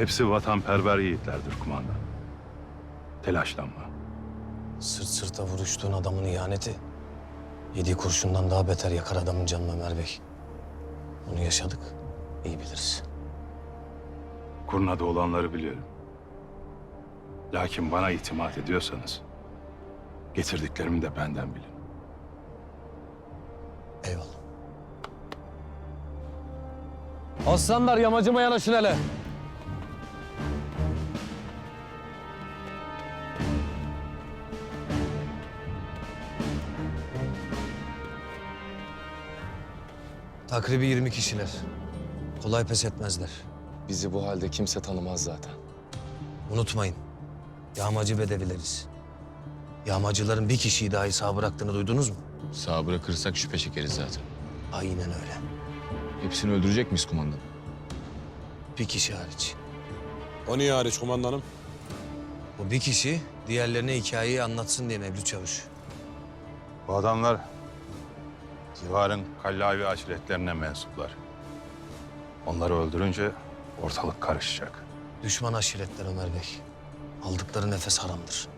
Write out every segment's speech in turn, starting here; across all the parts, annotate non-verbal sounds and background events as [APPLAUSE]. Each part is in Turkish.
Hepsi vatanperver yiğitlerdir kumandan. Telaşlanma. Sırt sırta vuruştuğun adamın ihaneti. Yediği kurşundan daha beter yakar adamın canını Ömer Bey. Onu yaşadık, iyi biliriz. Kurnada olanları biliyorum. Lakin bana itimat ediyorsanız getirdiklerimi de benden bilin. Eyvallah. Aslanlar yamacıma yanaşın hele. Takribi 20 kişiler. Kolay pes etmezler. Bizi bu halde kimse tanımaz zaten. Unutmayın, yağmacı bedevileriz. Yağmacıların bir kişiyi dahi sağ bıraktığını duydunuz mu? Sağ bırakırsak şüphe çekeriz zaten. Aynen öyle. Hepsini öldürecek miyiz kumandan? Bir kişi hariç. O niye hariç kumandanım? O bir kişi diğerlerine hikayeyi anlatsın diye Mevlüt Çavuş. Bu adamlar civarın kallavi aşiretlerine mensuplar. Onları öldürünce ortalık karışacak. Düşman aşiretler Ömer Bey. Aldıkları nefes haramdır.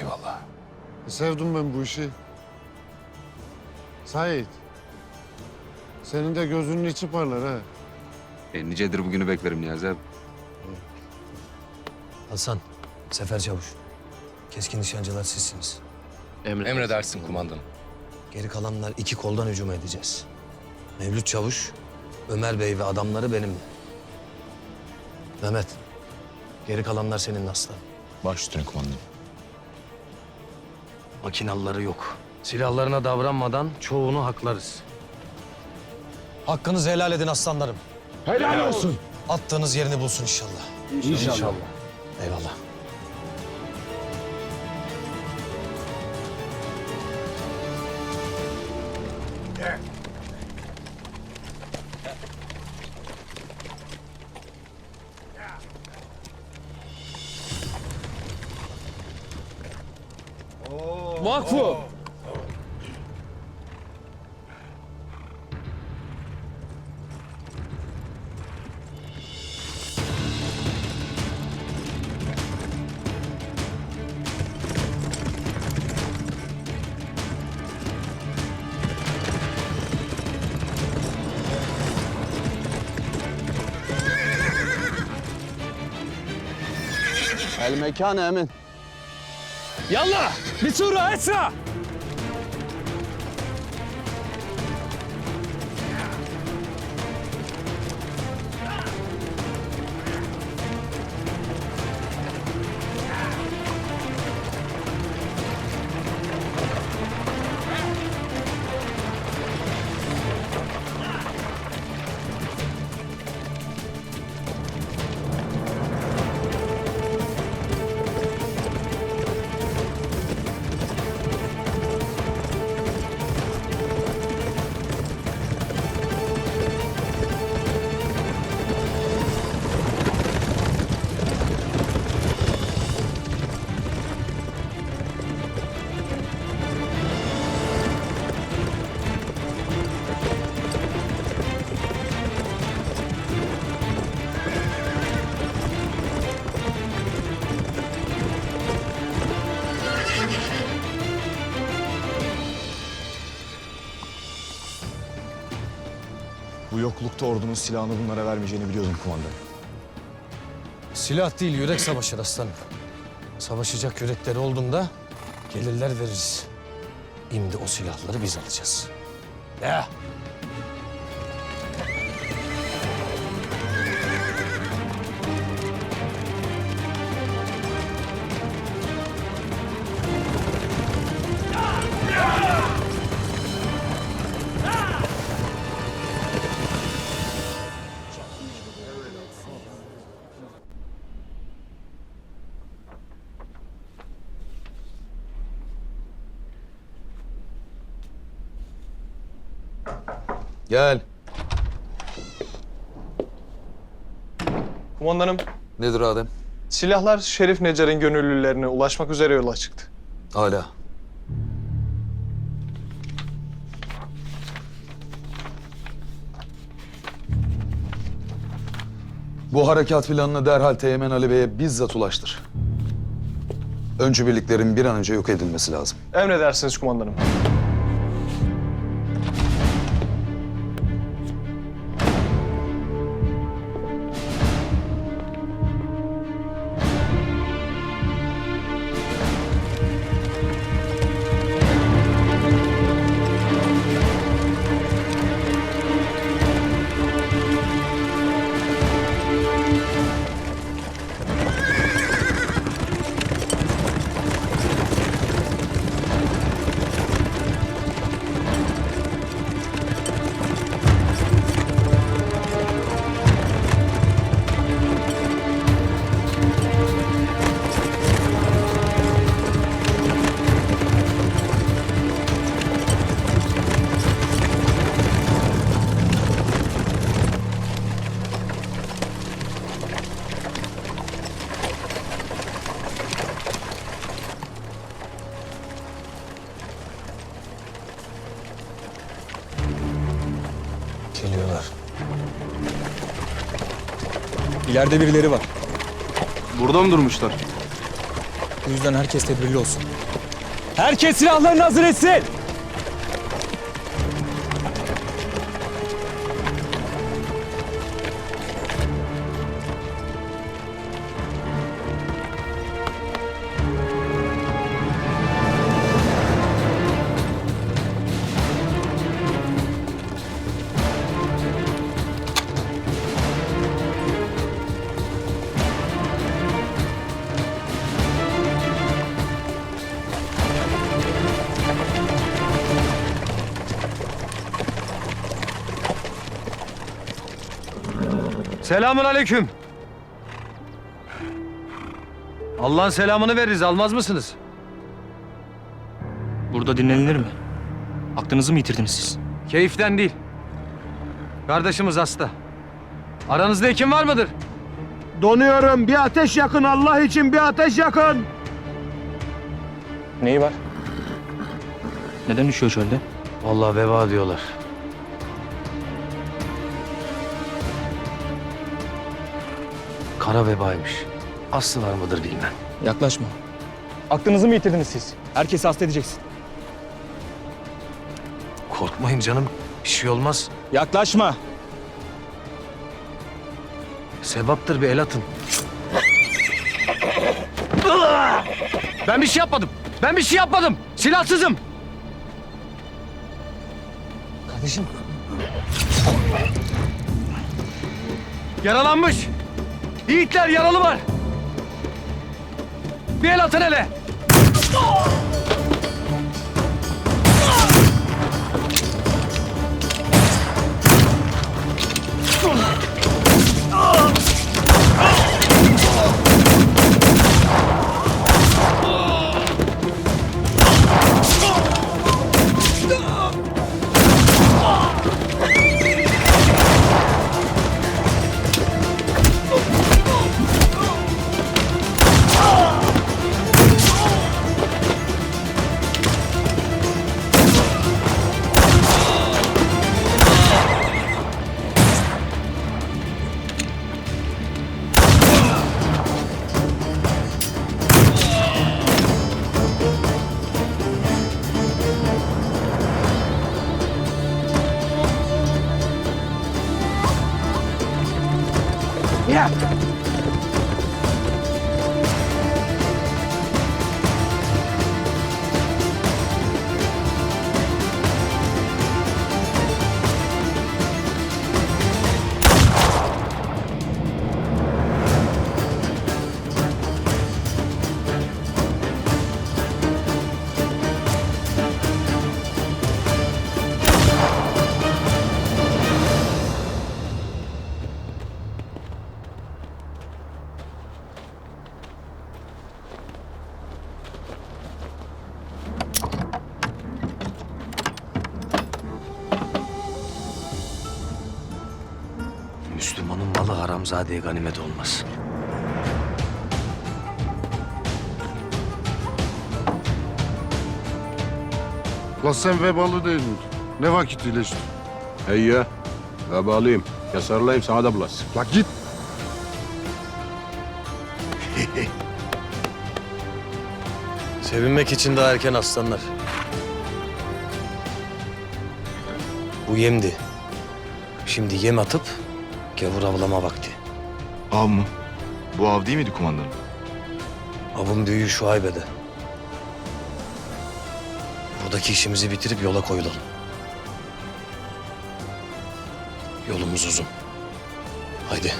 Eyvallah. Sevdim ben bu işi. Sait. Senin de gözünün içi parlar ha. E, nicedir bugünü beklerim Niyazi abi. Hasan, Sefer Çavuş. Keskin nişancılar sizsiniz. Emredersin kumandanım. Geri kalanlar iki koldan hücum edeceğiz. Mevlüt Çavuş, Ömer Bey ve adamları benimle. Mehmet, geri kalanlar senin aslan. Baş üstüne kumandanım. Makinalıları yok. Silahlarına davranmadan çoğunu haklarız. Hakkınızı helal edin aslanlarım. Helal olsun. Attığınız yerini bulsun inşallah. İnşallah. Eyvallah. Vakfu. El mekanı emin. Yallah. Bir sura esra. Yoklukta ordunun silahını bunlara vermeyeceğini biliyordum kumandan. Silah değil, yürek savaşır aslanım. Savaşacak yürekleri olduğunda gelirler veririz. Şimdi o silahları biz alacağız. Ya. Gel. Kumandanım, Nedir Adem? silahlar Şerif Necar'ın gönüllülerine ulaşmak üzere yola çıktı. Hala. Bu harekat planını derhal Teğmen Ali Bey'e bizzat ulaştır. Öncü birliklerin bir an önce yok edilmesi lazım. Emredersiniz kumandanım. Geliyorlar. İleride birileri var. Burada mı durmuşlar? Bu yüzden herkes tedbirli olsun. Herkes silahlarını hazır etsin. Selamun aleyküm. Allah'ın selamını veririz almaz mısınız? Burada dinlenilir mi? Aklınızı mı yitirdiniz siz? Keyiften değil. Kardeşimiz hasta. Aranızda hekim var mıdır? Donuyorum. Bir ateş yakın. Allah için bir ateş yakın. Neyi var? Neden düşüyor çölde? Vallahi veba diyorlar. Kara vebaymış. Aslı var mıdır bilmem. Yaklaşma. Aklınızı mı yitirdiniz siz? Herkesi hasta edeceksin. Korkmayın canım. Bir şey olmaz. Yaklaşma. Sebaptır bir el atın. Ben bir şey yapmadım. Ben bir şey yapmadım. Silahsızım. Kardeşim. Yaralanmış. Yiğitler yaralı var. Bir el atın hele. Müslümanın Haramzadeye ganimet olmaz. La sen vebalı değil mi? Ne vakit iyileştin? Hey ya. Vebalıyım. Yasarlayım sana da bulasın. La git. [LAUGHS] Sevinmek için daha erken aslanlar. Bu yemdi. Şimdi yem atıp gavur avlama vakti. Av mı? Bu av değil miydi kumandanım? Avın büyüğü şu haybede. Buradaki işimizi bitirip yola koyulalım. Yolumuz uzun. Haydi.